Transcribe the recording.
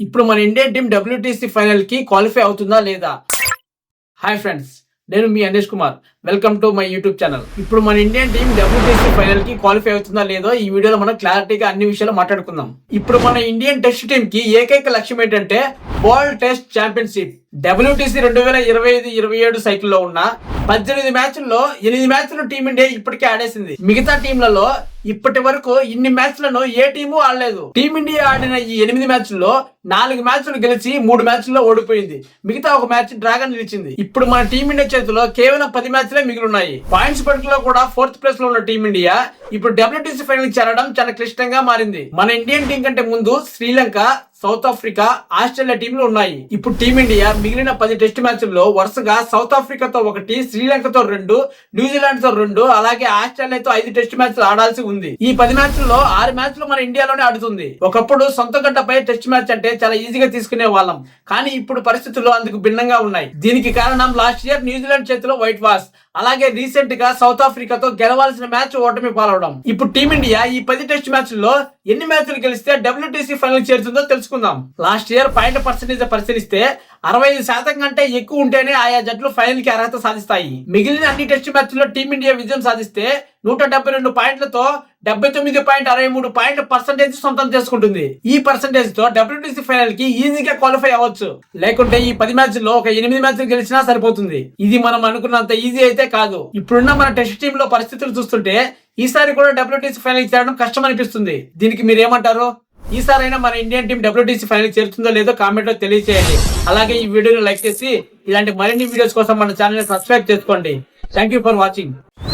ఇప్పుడు మన Indian team WTC ఫైనల్కి క్వాలిఫై అవుతుందా లేదా? హాయ్ ఫ్రెండ్స్ నేను మీ Anesh Kumar welcome to my YouTube channel ఇప్పుడు మన ఇండియన్ టీం డబ్ల్యూటీసీ ఫైనల్కి క్వాలిఫై అవుతుందా లేదో ఈ వీడియోలో మనం క్లారిటీగా అన్ని విషయాలు మాట్లాడుకుందాం. ఇప్పుడు మన ఇండియన్ టెస్ట్ టీం కి ఏకైక లక్ష్యం ఏంటంటే వరల్డ్ టెస్ట్ ఛాంపియన్షిప్ డబ్ల్యూటీసీ రెండు వేల ఇరవై ఐదు ఇరవై ఏడు సైకిల్లో ఉన్న పద్దెనిమిది మ్యాచ్ల్లో ఎనిమిది మ్యాచ్లు టీమిండియా ఇప్పటికే ఆడేసింది. మిగతా టీంలలో ఇప్పటి వరకు ఇన్ని మ్యాచ్లను ఏ టీము ఆడలేదు. టీమిండియా ఆడిన ఈ ఎనిమిది మ్యాచ్ల్లో నాలుగు మ్యాచ్లు గెలిచి మూడు మ్యాచ్ల్లో ఓడిపోయింది. మిగతా ఒక మ్యాచ్ డ్రాగా నిలిచింది. ఇప్పుడు మన టీమిండియా చేతిలో కేవలం పది మ్యాచ్ మ్యాచ్లే మిగిలిన్నాయి. పాయింట్స్ పట్టికలో కూడా ఫోర్త్ ప్లేస్లో ఉన్న టీమిండియా ఇప్పుడు డబ్ల్యూటీసీ ఫైనల్ చేరడం చాలా క్లిష్టంగా మారింది. మన ఇండియన్ టీం కంటే ముందు శ్రీలంక సౌత్ ఆఫ్రికా ఆస్ట్రేలియా టీంలు ఉన్నాయి. ఇప్పుడు టీమిండియా మిగిలిన పది టెస్ట్ మ్యాచ్ల్లో వరుసగా సౌత్ ఆఫ్రికాతో ఒకటి శ్రీలంకతో రెండు న్యూజిలాండ్తో రెండు అలాగే ఆస్ట్రేలియాతో ఐదు టెస్ట్ మ్యాచ్లు ఆడాల్సి ఉంది. ఈ పది మ్యాచ్ల్లో ఆరు మ్యాచ్లు మన ఇండియాలోనే ఆడుతుంది. ఒకప్పుడు సొంత గడ్డపై టెస్ట్ మ్యాచ్ అంటే చాలా ఈజీగా తీసుకునే వాళ్ళం. కానీ ఇప్పుడు పరిస్థితులు అందుకు భిన్నంగా ఉన్నాయి. దీనికి కారణం లాస్ట్ ఇయర్ న్యూజిలాండ్ చేతిలో వైట్ వాష్ అలాగే రీసెంట్గా సౌత్ ఆఫ్రికాతో గెలవాల్సిన మ్యాచ్ ఓటమి పాలవడం. ఇప్పుడు టీమిండియా ఈ పది టెస్ట్ మ్యాచ్ల్లో ఎన్ని మ్యాచ్లు గెలిస్తే డబ్ల్యూటీసీ ఫైనల్ చేరుతుందో తెలుసుకుందాం. లాస్ట్ ఇయర్ పాయింట్ పర్సెంటేజ్ పరిశీలిస్తే అరవై ఐదు శాతం కంటే ఎక్కువ ఉంటేనే ఆయా జట్లు ఫైనల్కి అర్హత సాధిస్తాయి. మిగిలిన అన్ని టెస్ట్ మ్యాచ్ల్లో టీమిండియా విజయం సాధిస్తే నూట డెబ్బై రెండు పాయింట్లతో డెబ్బై తొమ్మిది పాయింట్ అరవై మూడు పాయింట్ పర్సెంటేజ్ సొంతం చేసుకుంటుంది. ఈ పర్సెంటేజ్తో డబ్ల్యూటీసీ ఫైనల్కి ఈజీగా క్వాలిఫై అవ్వచ్చు. లేకుంటే ఈ పది మ్యాచ్ల్లో ఒక ఎనిమిది మ్యాచ్లు గెలిచినా సరిపోతుంది. ఇది మనం అనుకున్నంత ఈజీ అయితే కాదు. ఇప్పుడున్న మన టెస్ట్ టీమ్లో పరిస్థితులు చూస్తుంటే ఈసారి కూడా డబ్ల్యూటీసీ ఫైనల్ చేరడం కష్టం అనిపిస్తుంది. దీనికి మీరేమంటారు? ఈసారైనా మన ఇండియన్ టీం డబ్ల్యూటీసీ ఫైనల్ చేరుతుందో లేదో కామెంట్లో తెలియజేయండి అలాగే ఈ వీడియోని లైక్ చేసి ఇలాంటి మరిన్ని వీడియోస్ కోసం మన ఛానల్ సబ్స్క్రైబ్ చేసుకోండి. Thank you for watching